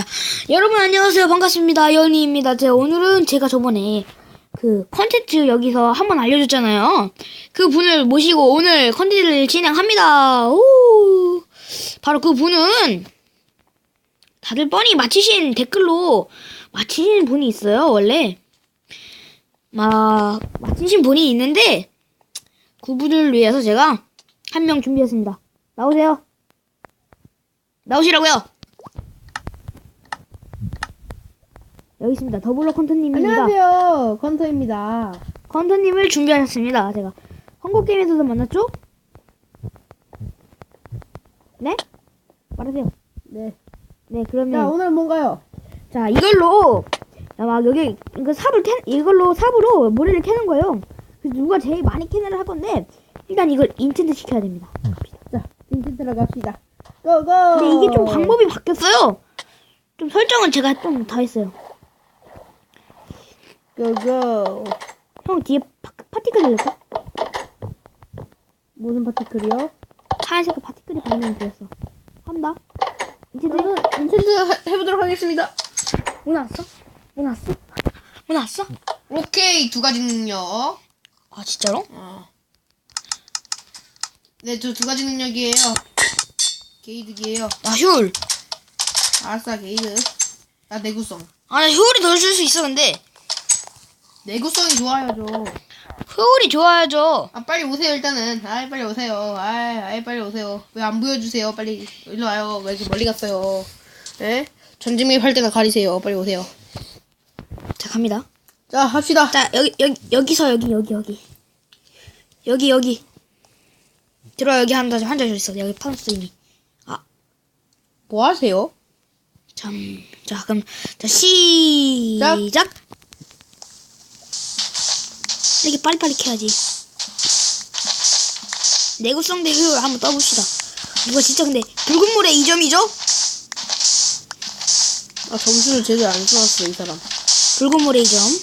자, 여러분 안녕하세요. 반갑습니다. 연희입니다. 제 오늘은 제가 저번에 그 컨텐츠 여기서 한번 알려줬잖아요. 그 분을 모시고 오늘 컨텐츠를 진행합니다. 오! 바로 그 분은 다들 뻔히 맞히신 댓글로 맞히신 분이 있어요, 원래. 막, 맞히신 분이 있는데, 그 분을 위해서 제가 한 명 준비했습니다. 나오세요. 나오시라고요. 여기 있습니다. 더블로 컨터님입니다. 안녕하세요. 컨터입니다. 컨터님을 준비하셨습니다. 제가 한국 게임에서도 만났죠? 네? 말하세요. 네. 네, 자, 그러면 오늘 뭔가요? 자 이걸로 자, 막 여기 그 삽을 캐 이걸로 삽으로 모래를 캐는 거예요. 그래서 누가 제일 많이 캐내를 할 건데 일단 이걸 인텐트 시켜야 됩니다. 자, 인텐트로 갑시다. 고고! 근데 이게 좀 방법이 바뀌었어요. 좀 설정은 제가 좀다 했어요. 고고! 형 뒤에 파, 파티클 들렸어? 무슨 파티클이요? 하얀색 파티클이 방금 들렸어. 한다. 인텐트 저는 인텐트 하- 해보도록 하겠습니다. 뭐 나왔어? 뭐 나왔어? 뭐 나왔어? 오케이, 두 가지 능력. 아 진짜로? 어. 네, 저 두 가지 능력이에요. 게이득이에요. 나 효율. 아싸, 게이득. 나 내구성. 아나 효율이 더 줄 수 있어 근데 내구성이 좋아요, 저. 효율이 좋아야죠. 아, 빨리 오세요, 일단은. 아이, 빨리 오세요. 아이, 아이, 빨리 오세요. 왜 안 보여주세요? 빨리. 일로 와요. 왜 이렇게 멀리 갔어요? 예? 전지매입 할 때나 가리세요. 빨리 오세요. 자 갑니다. 자, 합시다. 자 여기 여기 여기서 여기 여기 여기 여기 여기 들어 여기 한다 환자 줄 있어 여기 파우스님이 뭐 하세요? 참 자 그럼 자 시작 이렇게 빨리빨리 캐야지 내구성 대 효율 한번 떠봅시다 누가 진짜 근데 붉은 물에 2점이죠? 아, 점수를 제대로 안 써놨어, 이 사람. 붉은 물에 2점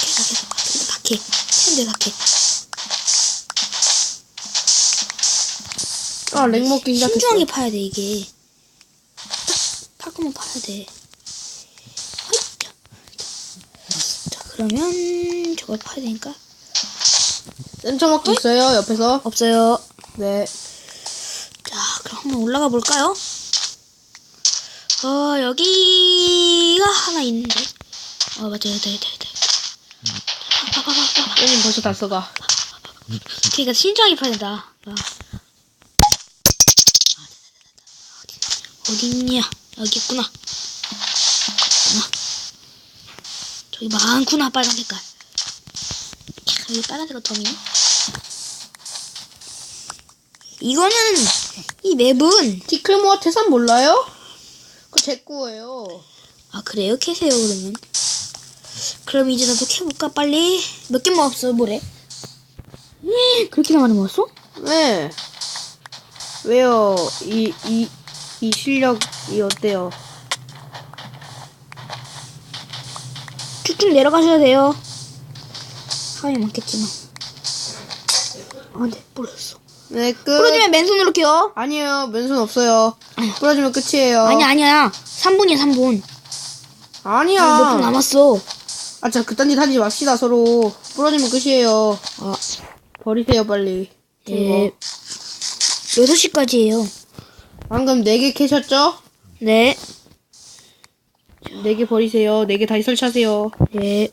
계속 계속 다캐 캐는데 다캐 아, 렉 먹기 시작했어. 신중하게 파야 돼 이게 딱 팔고만 파야 돼 자, 자 그러면 저걸 파야 되니까 센터 먹기 있어요, 옆에서. 없어요 네. 자 그럼 한번 올라가 볼까요 어 여기가 하나 있는데 어 맞아 여기 여기 여기 여기 파파파파파 님 벌써 다 써가. 그러니까 신중하게 파야 된다 아. 어디 있냐 여기 있구나 있구나. 저기 많구나 빨간 색깔 캬, 여기 빨간색은 덤이네 이거는 이 맵은 티클모아 태산 몰라요? 그거 제 거예요. 아 그래요 캐세요 그러면 그럼 이제 나도 캐볼까 빨리 몇 개 먹었어 뭐래 그렇게나 많이 먹었어? 네. 왜요? 이, 이, 이 실력이 어때요? 쭉쭉 내려가셔야 돼요. 사람이 많겠지만. 아, 네, 부러졌어. 네, 끝. 부러지면 맨손으로 껴. 아니에요. 맨손 없어요. 부러지면 끝이에요. 아니야, 아니야. 3분이야, 3분. 아니야. 몇 분 남았어. 아, 자, 그딴 짓 하지 맙시다, 서로. 부러지면 끝이에요. 아, 버리세요, 빨리. 네. 6시까지예요 방금 4개 캐셨죠? 네. 4개 버리세요. 4개 다시 설치하세요. 네.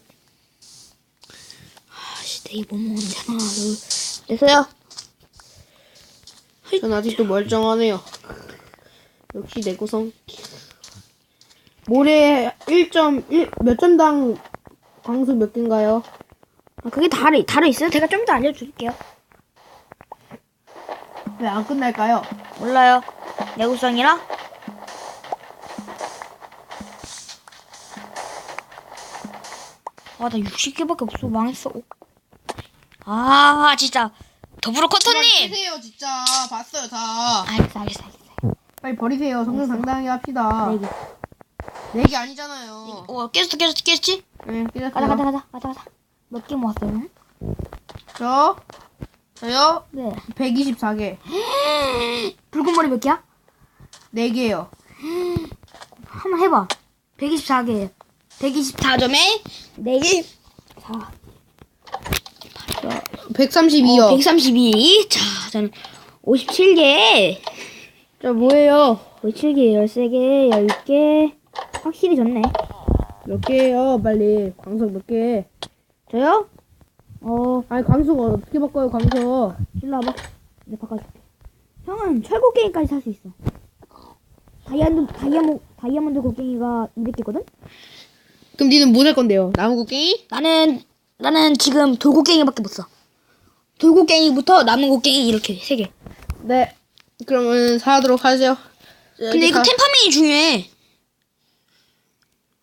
아씨, 내일 못 둘. 됐어요. 전 아직도 멀쩡하네요. 역시 내 구성. 모래 1.1, 몇 점당 광수 몇 개인가요? 아, 그게 다르, 다르 있어요? 제가 좀 이따 알려드릴게요. 왜 안 끝날까요? 몰라요. 내구성이라? 아, 나 60개밖에 없어. 망했어. 아, 진짜. 더불어 커터님! 세요 진짜. 봤어요, 다. 알겠어, 알겠어, 알겠어. 빨리 버리세요. 정정당당하게 합시다. 네 개. 네개 아니잖아요. 어, 깨졌어, 깨졌어, 깨졌지? 네, 가자, 깨졌어요. 가자, 가자, 가자, 가자. 몇 개 모았어요? 오늘? 저, 저요? 네. 124개. 붉은 머리 몇 개야? 네 개요. 한번 해봐. 124개. 124점에 4개. 4. 132요. 어, 132. 자, 저는 57개. 자, 뭐예요? 57개, 13개, 10개. 확실히 좋네. 몇 개예요? 빨리. 광석 몇 개? 저요? 어, 아니, 광석 어떻게 바꿔요, 광석? 일로 와봐. 내가 바꿔줄게. 형은 철곡 게임까지 살 수 있어. 다이아몬드, 다이아몬드, 다이아몬드 곡괭이가 200개거든? 그럼 니는 뭐 살 건데요? 나무 곡괭이? 나는, 나는 지금 돌곡괭이밖에 못 써. 돌곡괭이부터 남은 곡괭이 이렇게 세 개. 네. 그러면 사도록 하죠. 근데 이거 템파밍이 중요해.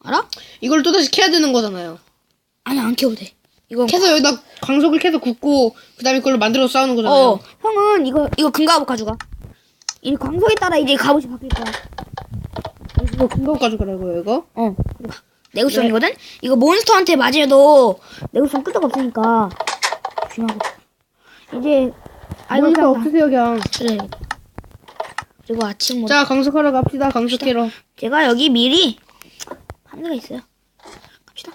알아? 이걸 또다시 캐야 되는 거잖아요. 아니, 안 캐도 돼. 이거. 캐서 여기다 광석을 캐서 굽고, 그 다음에 그걸로 만들어 서 싸우는 거잖아요. 어, 형은 이거, 이거 금갑옷 가져가. 이 광석에 따라 이제 갑옷이 바뀔 거야. 이거 금방 가져가라고요, 이거? 어. 내구성이거든? 이거 몬스터한테 맞아도 내구성 끄떡 없으니까 조심하고. 이제 몬스터 있다. 없으세요, 그냥. 그래. 그리고 아침 뭐 자, 광석하러 갑시다, 광석 캐러. 제가 여기 미리 한 데가 있어요. 갑시다.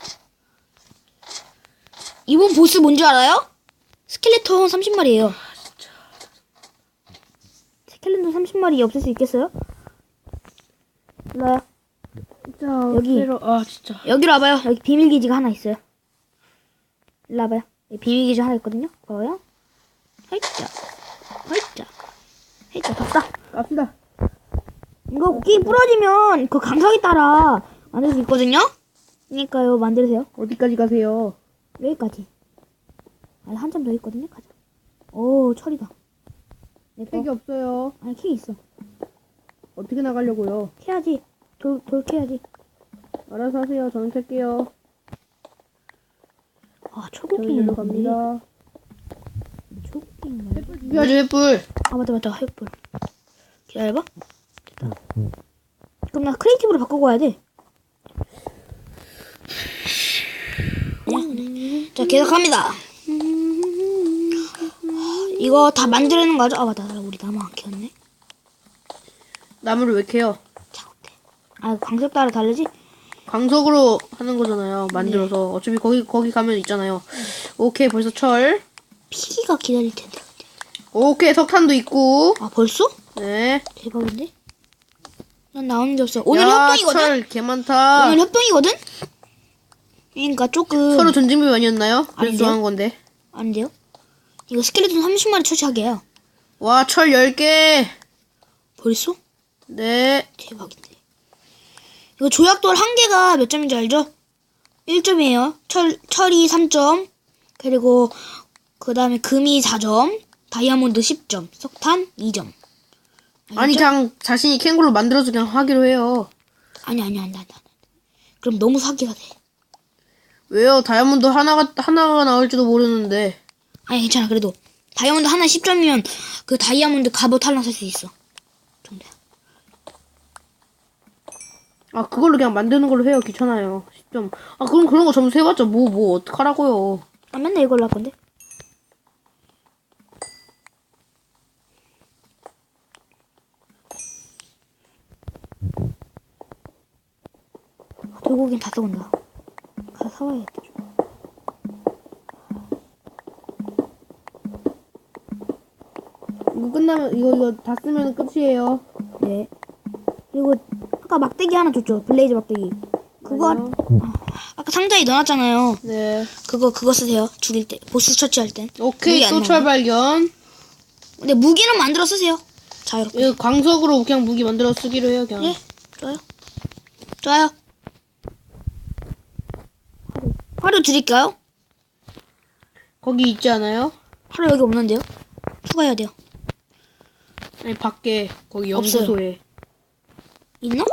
이번 보스 뭔지 알아요? 스켈레톤 30마리예요. 스켈레톤 30마리 없을 수 있겠어요? 일로와 요. 자, 여기. 아, 진짜. 여기로 와봐요. 여기 비밀 기지가 하나 있어요. 일로 와봐요. 여기 비밀 기지 하나 있거든요. 봐봐요. 헐짜. 헐짜. 헐짜. 덥다. 갑시다. 이거 곡괭이 부러지면 그 감성에 따라 만들 수 있거든요. 그러니까요. 만들으세요. 어디까지 가세요? 여기까지. 아니 한점 더 있거든요. 가자. 오 철이다. 내 거 팩이 없어요. 아니 캐 있어. 어떻게 나가려고요? 캐야지. 돌, 돌 캐야지. 알아서 하세요. 저는 캘게요. 아 저는 철곡갱이 일로 갑니다. 철곡갱이 준비하죠, 횃불. 아 맞다 맞다 횃불 기다려봐 됐다 그럼 나 크리에이티브로 바꾸고 와야 돼. 자 계속합니다 이거 다 만들어내는 거죠? 아 맞다 우리 나무 안 키웠네 나무를 왜 캐요? 아 광석 따라 다르지? 광석으로 하는 거잖아요. 만들어서. 어차피 거기, 거기 가면 있잖아요. 오케이, 벌써 철. 피기가 기다릴 텐데 오케이, 석탄도 있고. 아 벌써? 네. 대박인데? 난 나오는 게 없어 오늘 야, 협동이거든? 철, 개 많다. 오늘 협동이거든? 그러니까 조금 서로 전쟁비 아니었나요? 그래서 아닌데요? 좋아한 건데. 아닌데요? 이거 스켈레톤 30마리 처치하게요. 와, 철 10개. 벌써? 네. 대박인데. 이거 조약돌 한 개가 몇 점인지 알죠? 1점이에요. 철, 철이 3점. 그리고 그 다음에 금이 4점. 다이아몬드 10점. 석탄 2점. 아니, 그냥 자신이 캔 걸로 만들어서 그냥 하기로 해요. 아니, 아니, 아니, 아니. 아니. 그럼 너무 사기가 돼. 왜요? 다이아몬드 하나가, 하나가 나올지도 모르는데. 아니, 괜찮아. 그래도 다이아몬드 하나 10점이면 그 다이아몬드 갑옷 하나 살 수 있어. 정도야. 아, 그걸로 그냥 만드는 걸로 해요. 귀찮아요. 10점. 아, 그럼 그런 거 점수 해봤자 뭐, 뭐, 어떡하라고요. 아, 맨날 이걸로 할 건데. 돌고기는 다 썩은다. 가서 사와야겠다. 좀. 이거 끝나면, 이거, 이거 다 쓰면 끝이에요. 네. 그리고 아까 막대기 하나 줬죠. 블레이즈 막대기. 그거. 아까 상자에 넣어놨잖아요. 네. 그거 그거 쓰세요. 죽일 때 보스 처치할 땐. 오케이, 무기 안또철 발견. 근데 무기는 만들어 쓰세요. 자유롭게. 이거 광석으로 그냥 무기 만들어 쓰기로 해요, 그냥. 예, 좋아요. 좋아요. 화로, 화로 드릴까요? 거기 있지 않아요? 화로 여기 없는데요? 추가해야 돼요. 아니, 밖에, 거기 없어요. 연구소에. 있나?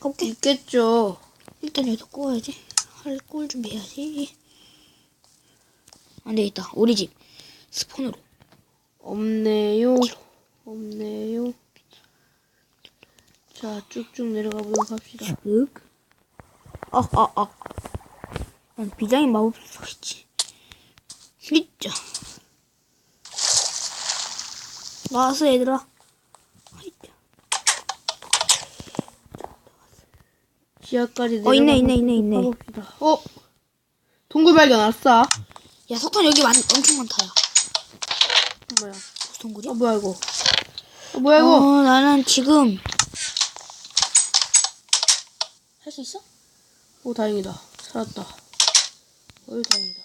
가볼게. 있겠죠. 일단 여기서 구워야지. 할골 준비해야지. 안 되겠다. 우리 집 스폰으로. 없네요. 없네요. 자, 쭉쭉 내려가 보도록 합시다. 윽. 아, 아, 아. 난 비장의 마법사 있지. 진짜. 나왔어, 얘들아. 아이자. 지하까지 어, 있네, 있네, 있네, 있네. 가봅시다. 어? 동굴 발견 아싸. 야, 석탄 여기 많, 엄청 많다, 야. 뭐야? 무슨 동굴이야? 어, 뭐야 이거? 어, 뭐야 이거? 어, 나는 지금. 할 수 있어? 오 다행이다. 살았다. 어이 다행이다.